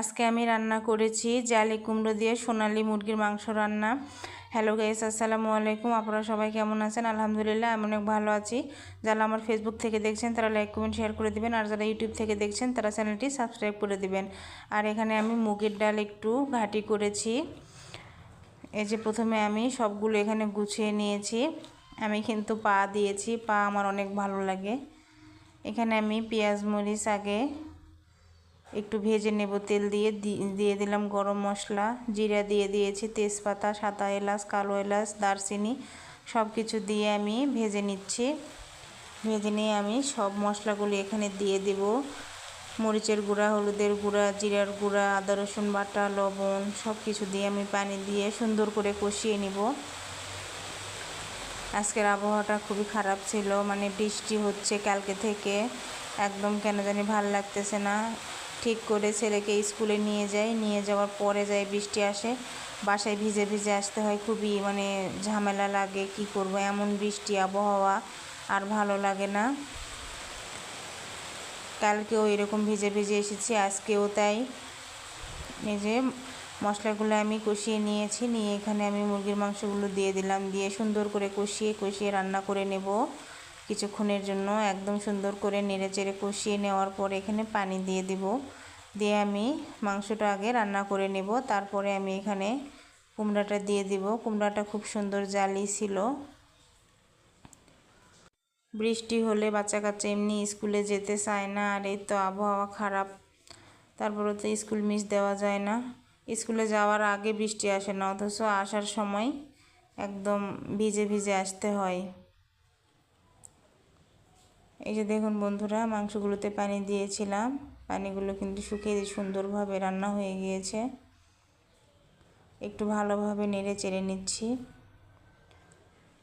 আজকে আমি রান্না করেছি জালি কুমড়ো দিয়ে সোনালি মুরগির মাংস রান্না। হ্যালো গাইস আসসালামু আলাইকুম। আপনারা সবাই কেমন আছেন? আলহামদুলিল্লাহ আমি অনেক ভালো আছি। যারা আমার ফেসবুক থেকে দেখছেন, তারা লাইক কমেন্ট শেয়ার করে দিবেন। আর যারা ইউটিউব থেকে দেখছেন, তারা চ্যানেলটি সাবস্ক্রাইব করে দিবেন। আর এখানে আমি মুগের ডাল একটু ঘাটি করেছি। এই যে প্রথমে আমি সবগুলো এখানে গুছিয়ে নিয়েছি। আমি কিন্তু পা দিয়েছি। পা আমার অনেক ভালো লাগে। এখানে আমি পেঁয়াজ, মরিচ আগে একটু ভেজে নেব তেল দিয়ে দিয়ে দিলাম গরম মশলা, জিরা দিয়ে দিয়েছি তেজপাতা, সাদা এলাচ, কালো এলাচ, দারচিনি সব কিছু দিয়ে আমি ভেজে নিচ্ছি। ভেজে নিয়ে আমি সব মশলাগুলি এখানে দিয়ে দেব। মরিচের গুঁড়া, হলুদের গুঁড়া, জিরার গুঁড়া, আদা, রসুন বাটা, লবণ সব কিছু দিয়ে আমি পানি দিয়ে সুন্দর করে কষিয়ে নিব। আজকের আবহাওয়াটা খুবই খারাপ ছিল মানে বৃষ্টি হচ্ছে কালকে থেকে, একদম কেন জানি ভালো লাগতেছে না। ঠিক করে ছেলেকে স্কুলে নিয়ে যাই নিয়ে যাওয়ার পরে যাই বৃষ্টি আসে। বাসায় ভিজে ভিজে আসতে হয়। খুবই মানে ঝামেলা লাগে, কি করব? এমন বৃষ্টি, আবহাওয়া আর ভালো লাগে না। কালকেও এরকম ভিজে ভিজে এসেছি, আজকেও তাই। এই যে মশলাগুলো আমি কষিয়ে নিয়েছি, নিয়ে এখানে আমি মুরগির মাংসগুলো দিয়ে দিলাম। দিয়ে সুন্দর করে কষিয়ে কষিয়ে রান্না করে নেব। কিছুক্ষণের জন্য একদম সুন্দর করে নেড়ে চেড়ে কষিয়ে নেওয়ার পর এখানে পানি দিয়ে দিব। দিয়ে আমি মাংসটা আগে রান্না করে নেব। তারপরে আমি এখানে কুমড়াটা দিয়ে দিব। কুমড়াটা খুব সুন্দর জালি ছিল। বৃষ্টি হলে বাচ্চা কাচ্চা এমনি স্কুলে যেতে চায় না, আর এই তো আবহাওয়া খারাপ। তারপরে তো স্কুল মিস দেওয়া যায় না। স্কুলে যাওয়ার আগে বৃষ্টি আসে না, অথচ আসার সময় একদম ভিজে ভিজে আসতে হয়। এই যে দেখুন বন্ধুরা, মাংসগুলোতে পানি দিয়েছিলাম। পানিগুলো কিন্তু শুকিয়ে সুন্দরভাবে রান্না হয়ে গিয়েছে। একটু ভালোভাবে নেড়ে চেড়ে নিচ্ছি।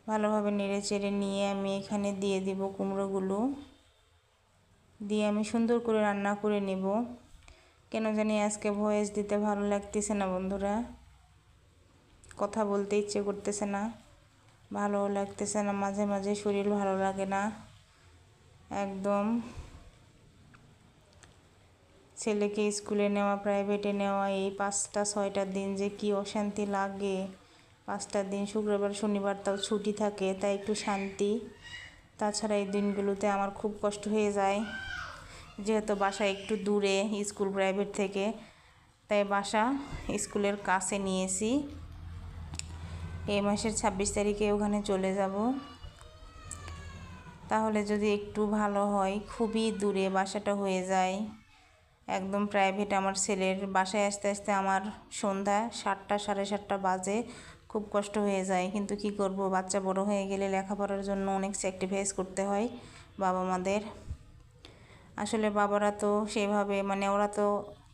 ভালোভাবে নেড়ে চেড়ে নিয়ে আমি এখানে দিয়ে দিব কুমড়োগুলো। দিয়ে আমি সুন্দর করে রান্না করে নেব। কেন জানি আজকে ভয়েস দিতে ভালো লাগতেছে না বন্ধুরা। কথা বলতে ইচ্ছে করতেছে না। ভালো লাগতেছে না, মাঝে মাঝে শরীর ভালো লাগে না। একদম। ছেলেকে স্কুলে নেওয়া প্রাইভেটে নেওয়া, এই পাঁচটা, ছয়টা দিন যে কি অশান্তি লাগে। পাঁচটা দিন, শুক্রবার, শনিবার তাও ছুটি থাকে, তাই একটু শান্তি। তাছাড়া এই দিনগুলোতে আমার খুব কষ্ট হয়ে যায়। যেহেতু বাসা একটু দূরে, স্কুল প্রাইভেট থেকে, তাই বাসা স্কুলের কাছে নিয়েছি। এই মাসের ছাব্বিশ তারিখে ওখানে চলে যাব। তাহলে যদি একটু ভালো হয়, খুবই দূরে বাসাটা হয়ে যায়। একদম প্রাইভেট আমার ছেলের বাসায় আসতে আসতে আমার সন্ধ্যা সাতটা, সাড়ে সাতটা বাজে, খুব কষ্ট হয়ে যায়। কিন্তু কি করব, বাচ্চা বড় হয়ে গেলে লেখাপড়ার জন্য অনেক স্যাক্রিফাইস করতে হয় বাবা মাদের। আসলে বাবারা তো সেভাবে মানে ওরা তো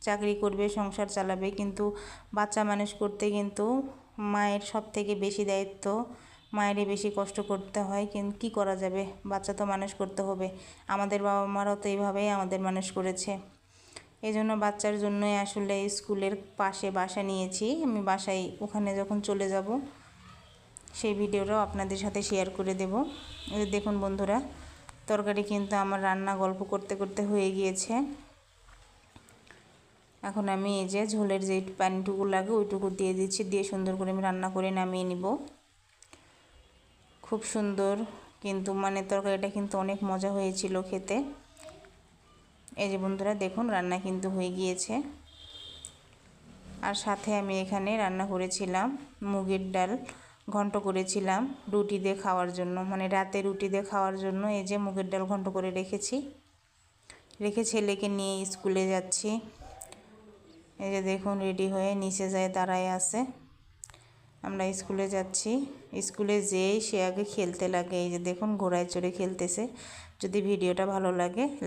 চাকরি করবে, সংসার চালাবে, কিন্তু বাচ্চা মানুষ করতে কিন্তু মায়ের সব থেকে বেশি দায়িত্ব মায়েরই বেশি কষ্ট করতে হয়, কিন্তু কী করা যাবে? বাচ্চা তো মানুষ করতে হবে। আমাদের বাবা মারাও তো এইভাবেই আমাদের মানুষ করেছে। এই জন্য বাচ্চার জন্যই আসলে স্কুলের পাশে বাসা নিয়েছি। আমি বাসায় ওখানে যখন চলে যাব, সেই ভিডিওটাও আপনাদের সাথে শেয়ার করে দেব। দেখুন বন্ধুরা, তরকারি কিন্তু আমার রান্না গল্প করতে করতে হয়ে গিয়েছে। এখন আমি এই যে ঝোলের যে পানিটুকু লাগে, ওইটুকু দিয়ে দিচ্ছি। দিয়ে সুন্দর করে আমি রান্না করে নামিয়ে নিব। খুব সুন্দর, কিন্তু মানে তরকারিটা কিন্তু অনেক মজা হয়েছিল খেতে। এই যে বন্ধুরা, দেখুন রান্না কিন্তু হয়ে গিয়েছে। আর সাথে আমি এখানে রান্না করেছিলাম মুগের ডাল, ঘন্ট করেছিলাম রুটি দিয়ে খাওয়ার জন্য মানে রাতে রুটি দিয়ে খাওয়ার জন্য এই যে মুগের ডাল ঘন্ট করে রেখেছি। রেখে ছেলেকে নিয়ে স্কুলে যাচ্ছি। এই যে দেখুন, রেডি হয়ে নিচে যায়, দাঁড়ায় আছে। আমরা স্কুলে যাচ্ছি। স্কুলে যেয়েই সে আগে খেলতে লাগে। এই যে দেখুন, ঘোড়ায় চড়ে খেলতেছে। যদি ভিডিওটা ভালো লাগে